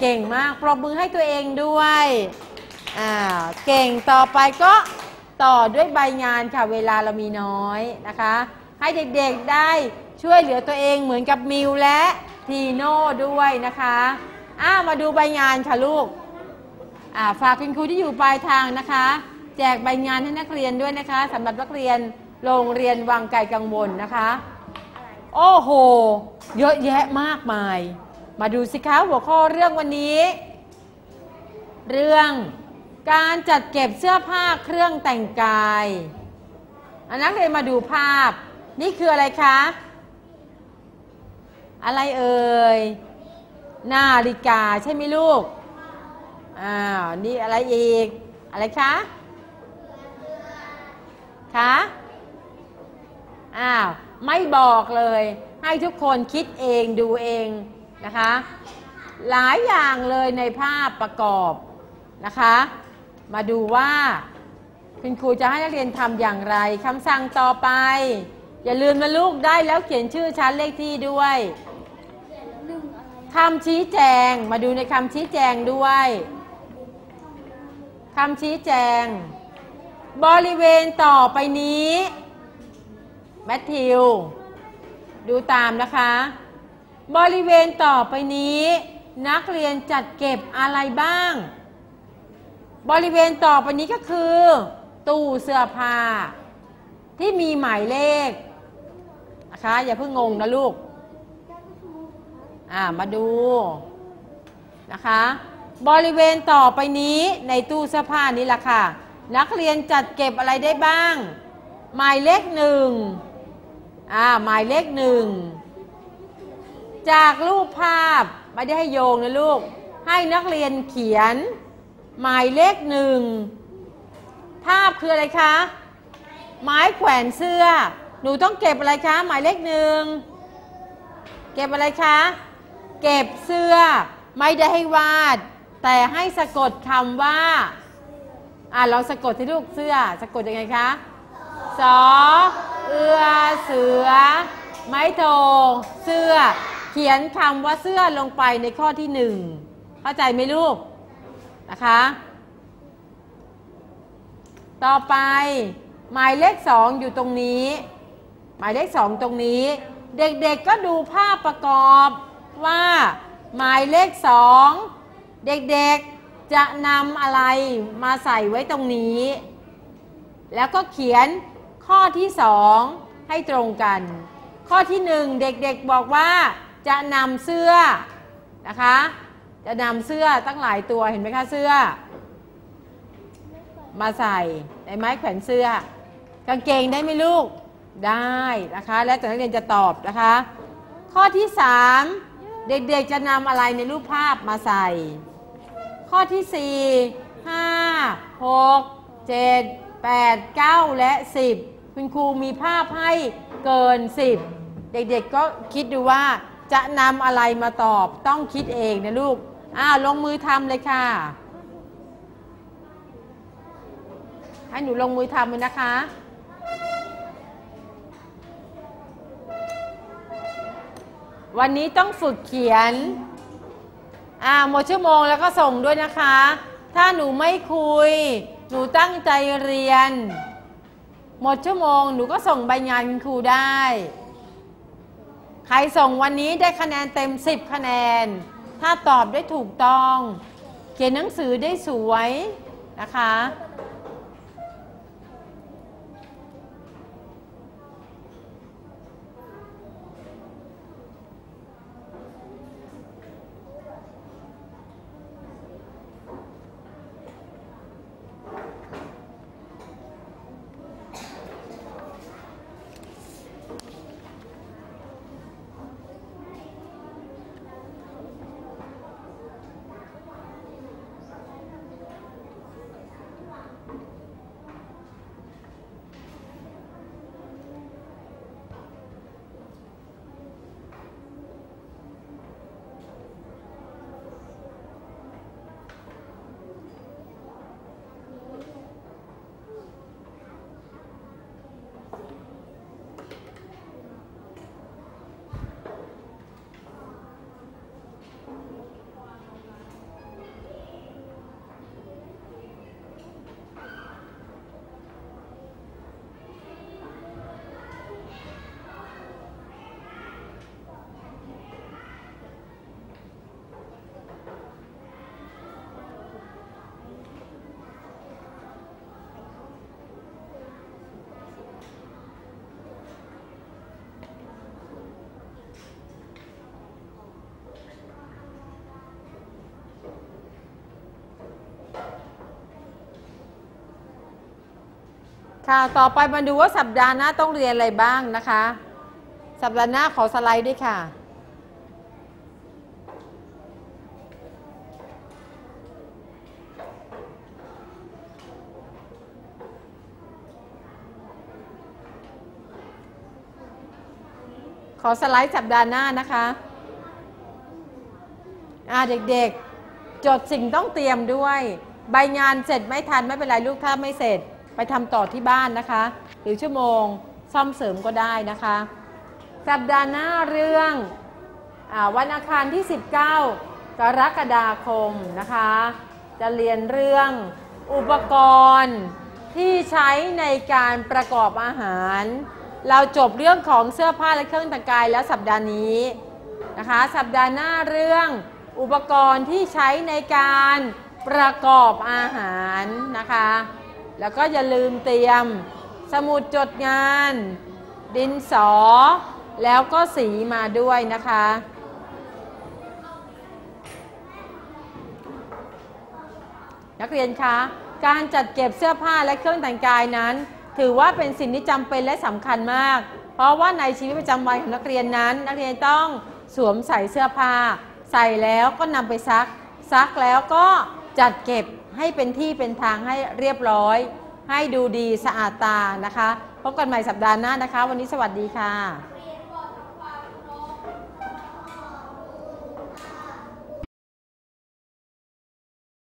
เก่งมาก ปรบมือให้ตัวเองด้วยอ่าเก่งต่อไปก็ต่อด้วยใบงานค่ะ เวลาเรามีน้อยนะคะ ให้เด็กๆได้ช่วยเหลือตัวเองเหมือนกับมิวและทีโน่ด้วยนะคะอ้ามาดูใบงานค่ะลูกอ่าฝากคุณครูที่อยู่ปลายทางนะคะ แจกใบงานให้นักเรียนด้วยนะคะสำหรับนักเรียนโรงเรียนวังไก่กังวลนะคะ โอ้โห เยอะแยะมากมาย มาดูสิคะหัวข้อเรื่องวันนี้ เรื่องการจัดเก็บเสื้อผ้าเครื่องแต่งกายอันนักเรียนมาดูภาพ นี่คืออะไรคะ อะไรเอ่ยนาฬิกาใช่ไหมลูกอ้าวนี่อะไรอีก อะไรคะคะอ้าวไม่บอกเลย ให้ทุกคนคิดเองดูเอง นะคะ หลายอย่างเลยในภาพประกอบนะคะ มาดูว่าคุณครูจะให้นักเรียนทำอย่างไรคำสั่งต่อไป อย่าลืมนะลูกได้แล้วเขียนชื่อชั้นเลขที่ด้วยคำชี้แจงมาดูในคำชี้แจงด้วยคำชี้แจง บริเวณต่อไปนี้แมทธิว ดูตามนะคะ บริเวณต่อไปนี้ นักเรียนจัดเก็บอะไรบ้าง บริเวณต่อไปนี้ก็คือ ตู้เสื้อผ้า ที่มีหมายเลขนะคะอย่าเพิ่งงงนะลูกอ่ามาดูนะคะ บริเวณต่อไปนี้ในตู้เสื้อผ้านี้แหละค่ะ นักเรียนจัดเก็บอะไรได้บ้าง หมายเลขหนึ่งอ่าหมายเลขหนึ่ง จากรูปภาพไม่ได้ให้โยงนะลูก ให้นักเรียนเขียน หมายเลขหนึ่ง ภาพคืออะไรคะ ไม้แขวนเสื้อ หนูต้องเก็บอะไรคะ หมายเลขหนึ่ง เก็บอะไรคะ เก็บเสื้อ ไม่ได้ให้วาด แต่ให้สะกดคำว่า อ่าลองสะกดที่ลูกเสื้อ สะกดยังไงคะสอเอือเสือ ไม้โทเสื้อ ขียนคำว่าเสื้อลงไปในข้อที่หนึ่งเข้าใจไหมลูกนะคะ ต่อไปหมายเลขสองอยู่ตรงนี้ หมายเลขสองตรงนี้ เด็กๆก็ดูภาพประกอบว่าหมายเลขสองเด็กๆจะนำอะไรมาใส่ไว้ตรงนี้ แล้วก็เขียนข้อที่สองให้ตรงกันข้อที่หนึ่งเด็กๆบอกว่า จะนำเสื้อนะคะ จะนำเสื้อตั้งหลายตัวเห็นไหมคะเสื้อ มาใส่ในไม้แขวนเสื้อ กางเกงได้ไหมลูกได้นะคะ แล้วแต่นักเรียนจะตอบนะคะ ข้อที่ 3 เด็กๆจะนำอะไรในรูปภาพมาใส่ ข้อที่ 4 5 6 7 8 9 และ 10 คุณครูมีภาพให้เกิน 10 เด็กๆก็คิดดูว่า จะนำอะไรมาตอบต้องคิดเองนะลูกอ้าวลงมือทำเลยค่ะ ให้หนูลงมือทำเลยนะคะวันนี้ต้องฝึกเขียน อ่าหมดชั่วโมงแล้วก็ส่งด้วยนะคะ ถ้าหนูไม่คุย หนูตั้งใจเรียน หมดชั่วโมงหนูก็ส่งใบงานคุณครูได้ ใครส่งวันนี้ได้คะแนนเต็ม 10 คะแนน ถ้าตอบได้ถูกต้อง เขียนหนังสือได้สวยนะคะ ค่ะ ต่อไปมาดูว่าสัปดาห์หน้าต้องเรียนอะไรบ้างนะคะ สัปดาห์หน้าขอสไลด์ด้วยค่ะ ขอสไลด์สัปดาห์หน้านะคะอ่าเด็กๆ จดสิ่งต้องเตรียมด้วย ใบงานเสร็จไม่ทันไม่เป็นไรลูกถ้าไม่เสร็จ ไปทำต่อที่บ้านนะคะ หรือชั่วโมงซ่อมเสริมก็ได้นะคะ สัปดาห์หน้าเรื่องอวันอาคารที่ 19 กรกฎาคมนะคะ จะเรียนเรื่องอุปกรณ์ที่ใช้ในการประกอบอาหาร เราจบเรื่องของเสื้อผ้าและเครื่องแต่งกายแล้วสัปดาห์นี้นะคะ สัปดาห์หน้าเรื่องอุปกรณ์ที่ใช้ในการประกอบอาหารนะคะ แล้วก็อย่าลืมเตรียมสมุดจดงาน ดินสอ แล้วก็สีมาด้วยนะคะ นักเรียนคะ การจัดเก็บเสื้อผ้าและเครื่องแต่งกายนั้น ถือว่าเป็นสิ่งที่จำเป็นและสำคัญมาก เพราะว่าในชีวิตประจำวันของนักเรียนนั้น นักเรียนต้องสวมใส่เสื้อผ้า ใส่แล้วก็นำไปซัก ซักแล้วก็จัดเก็บ ให้เป็นที่เป็นทางให้เรียบร้อย ให้ดูดีสะอาดตานะคะ พบกันใหม่สัปดาห์หน้านะคะ วันนี้สวัสดีค่ะ